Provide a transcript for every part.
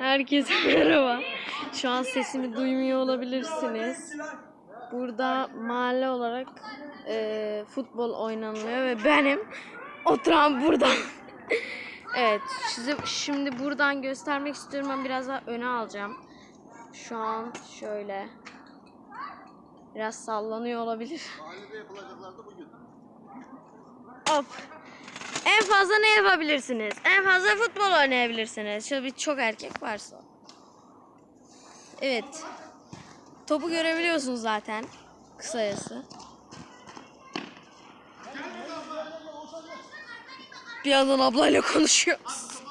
Herkese merhaba. Şu an sesimi duymuyor olabilirsiniz. Burada mahalle olarak e, futbol oynanıyor ve benim oturan burada. evet, size şimdi buradan göstermek istiyorum. Ben biraz daha öne alacağım. Şu an şöyle. Biraz sallanıyor olabilir. Mahallede yapılacaklar da bugün. Hop. En fazla ne yapabilirsiniz? En fazla futbol oynayabilirsiniz. Şöyle bir çok erkek varsa. Evet. Topu görebiliyorsunuz zaten. Kısacası. Bir yandan ablayla konuşuyoruz.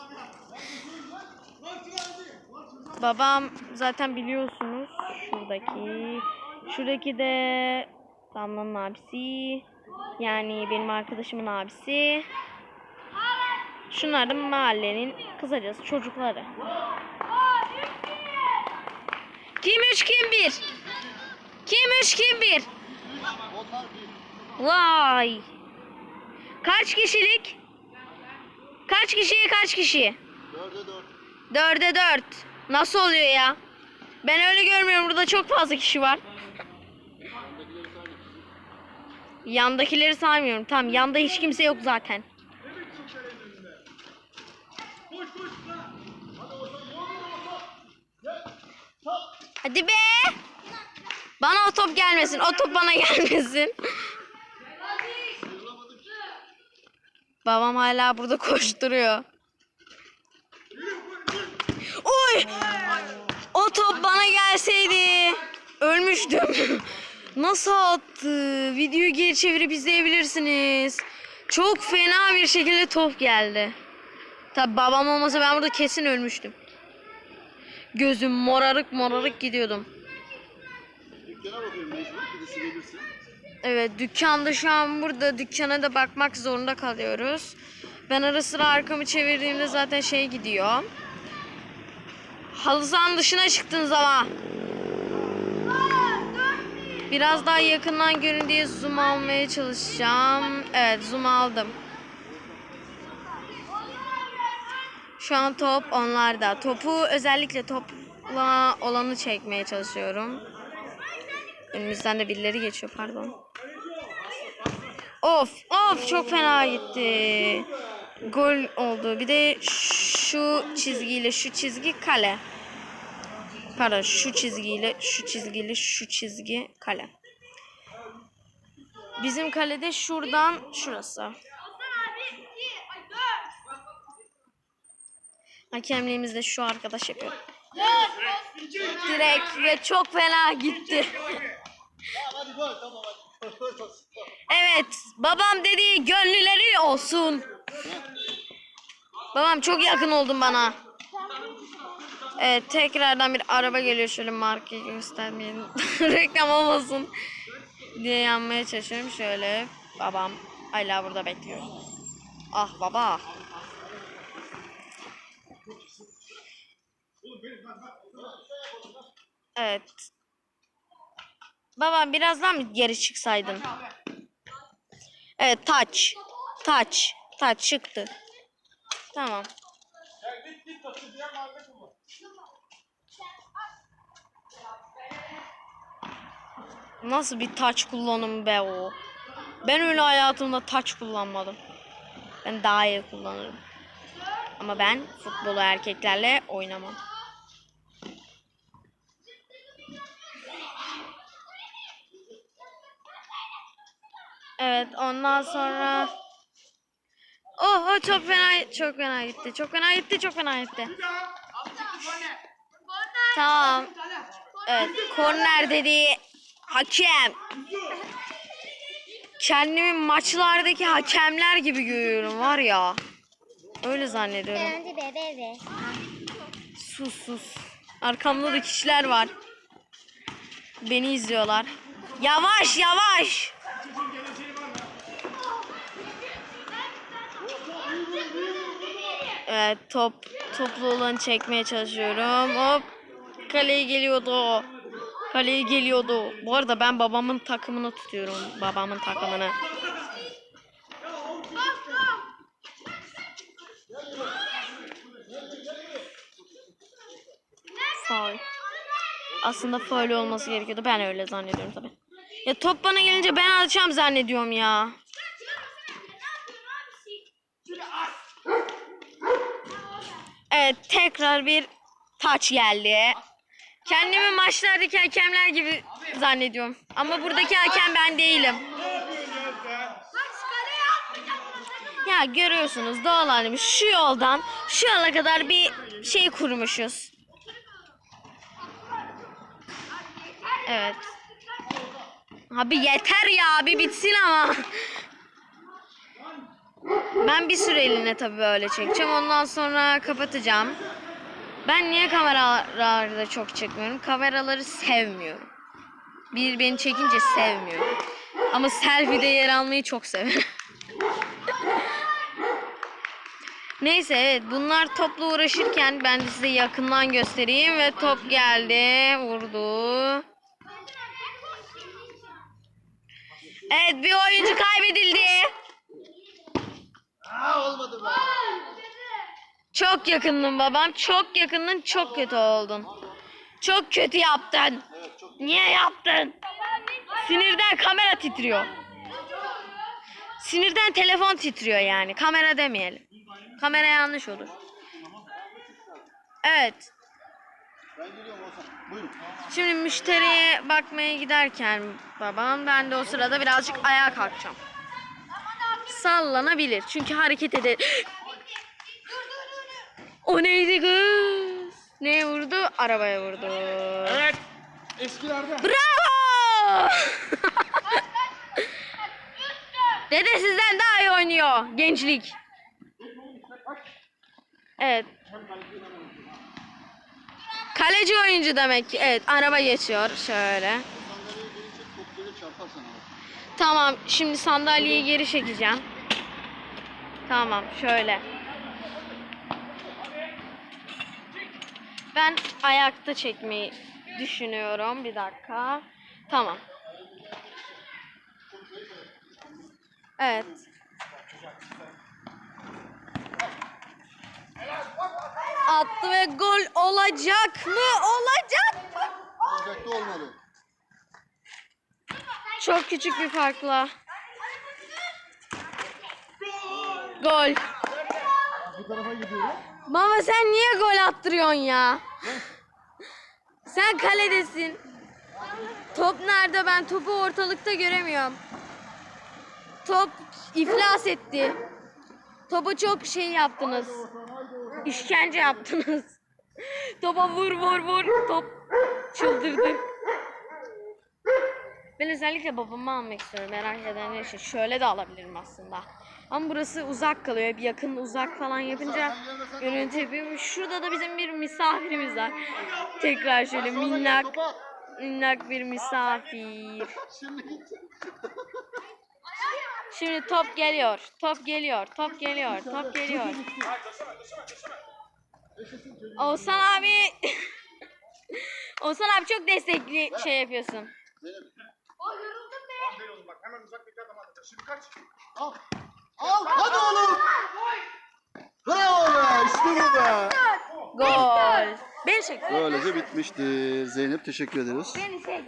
Babam zaten biliyorsunuz şuradaki. Şuradaki de Damla'nın abisi. Yani benim arkadaşımın abisi. Şunlar da mahallenin kısacası çocukları. Kim üç kim bir? Kim üç kim bir? Vay. Kaç kişilik? Kaç kişiye kaç kişi? Dörde dört. Dörde dört. Nasıl oluyor ya? Ben öyle görmüyorum. Burada çok fazla kişi var. Yandakileri saymıyorum. Tamam yanda hiç kimse yok zaten. Hadi be. Bana o top gelmesin. O top bana gelmesin. Babam hala burada koşturuyor. Oy! O top bana gelseydi ölmüştüm. Nasıl attı? Videoyu geri çevirip izleyebilirsiniz. Çok fena bir şekilde top geldi. Tabi babam olmasa ben burada kesin ölmüştüm. Gözüm morarık morarık gidiyordum. Dükkana bakıyorum mecbur. Birisi gelirse. Evet dükkanda şu an burada dükkana da bakmak zorunda kalıyoruz. Ben ara sıra arkamı çevirdiğimde zaten şey gidiyor. Halı sahanın dışına çıktınız ama. Biraz daha yakından görün diye zoom almaya çalışacağım. Evet zoom aldım. Şu an top onlarda. Topu özellikle topla olanı çekmeye çalışıyorum. Önümüzden de birileri geçiyor pardon. Of of çok fena gitti. Gol oldu. Bir de şu çizgiyle şu çizgi kale. Pardon şu çizgiyle şu çizgiyle şu çizgi kale. Bizim kalede şuradan şurası. Hakemliğimiz de şu arkadaş yapıyor. Direkt ve çok fena gitti. Evet, babam dediği gönlüleri olsun. Babam çok yakın oldun bana. Evet, tekrardan bir araba geliyor. Şöyle markayı göstermeyelim. Reklam olmasın diye yanmaya çalışıyorum. Şöyle babam hala burada bekliyor. Ah baba. Evet. Babam birazdan mı geri çıksaydın? Evet taç. Taç. Taç çıktı. Tamam. Nasıl bir taç kullanımı be o? Ben öyle hayatımda taç kullanmadım. Ben daha iyi kullanırım. Ama ben futbolu erkeklerle oynamam. Evet ondan sonra Oh, oh çok fena çok fena gitti. Çok fena gitti. Çok fena gitti. Tamam. Evet, korner dediği hakem. Kendimi maçlardaki hakemler gibi görüyorum var ya. Öyle zannediyorum. Sus sus. Arkamda da kişiler var. Beni izliyorlar. Yavaş yavaş. Evet top toplu olanı çekmeye çalışıyorum. Hop. Kaleye geliyordu o. Kaleye geliyordu. Bu arada ben babamın takımını tutuyorum. Babamın takımını. Faul. Aslında faul olması gerekiyordu. Ben öyle zannediyorum tabii. Ya top bana gelince ben alacağım zannediyorum ya. Evet tekrar bir taç geldi. Kendimi maçlardaki hakemler gibi zannediyorum. Ama buradaki hakem ben değilim. Ya görüyorsunuz doğal halimiz şu yoldan şu yola kadar bir şey kurmuşuz. Evet. Abi yeter ya bir bitsin ama. Ben bir süreliğine tabii böyle çekeceğim. Ondan sonra kapatacağım. Ben niye kameralarda çok çekmiyorum? Kameraları sevmiyorum. Bir beni çekince sevmiyorum. Ama selfie'de yer almayı çok severim. Neyse evet bunlar topla uğraşırken ben de size yakından göstereyim ve top geldi vurdu. Evet bir oyuncu kaybedildi. Aa olmadı be. Çok yakındın babam çok yakındın çok kötü oldun. Çok kötü yaptın. Evet çok Niye yaptın? Sinirden kamera titriyor. Sinirden telefon titriyor yani. Kamera demeyelim. Kamera yanlış olur. Evet. Şimdi müşteriye bakmaya giderken babam ben de o sırada birazcık ayağa kalkacağım. Sallanabilir. Çünkü hareket eder. o neydi kız? Neye vurdu? Arabaya vurdu. Evet. Eskilerde. Bravo! Dede sizden daha iyi oynuyor. Gençlik. Evet. Kaleci oyuncu demek ki. Evet araba geçiyor. Şöyle. Tamam şimdi sandalyeyi geri çekeceğim. Tamam şöyle. Ben ayakta çekmeyi düşünüyorum. Bir dakika. Tamam. Evet. Attı ve gol olacak mı? Olacak mı? Olacak da olmadı. Çok küçük bir farkla. Gol. Bu tarafa gidiyorum. Baba sen niye gol attırıyorsun ya? Sen kaledesin. Top nerede? Ben topu ortalıkta göremiyorum. Top iflas etti. Topa çok şey yaptınız. İşkence yaptınız. Topa vur vur vur. Top çıldırdı. Ben özellikle babamı almak istiyorum merak edenler için. Şöyle de alabilirim aslında. Ama burası uzak kalıyor. Bir yakın uzak falan yapınca görüntü. Şurada da bizim bir misafirimiz var. Tekrar şöyle minnak minnak bir misafir. Şimdi top geliyor. Top geliyor. Top geliyor. Top geliyor. Oğuzhan abi Oğuzhan abi çok destekli şey yapıyorsun. Hemen uzaktaki adam atacak. Şimdi kaç. Al. Al. Hadi oğlum. Bravo be. İşte bu be. Gol. Beni çek. Böylece bitmiştir. Zeynep teşekkür ederiz. Beni çek.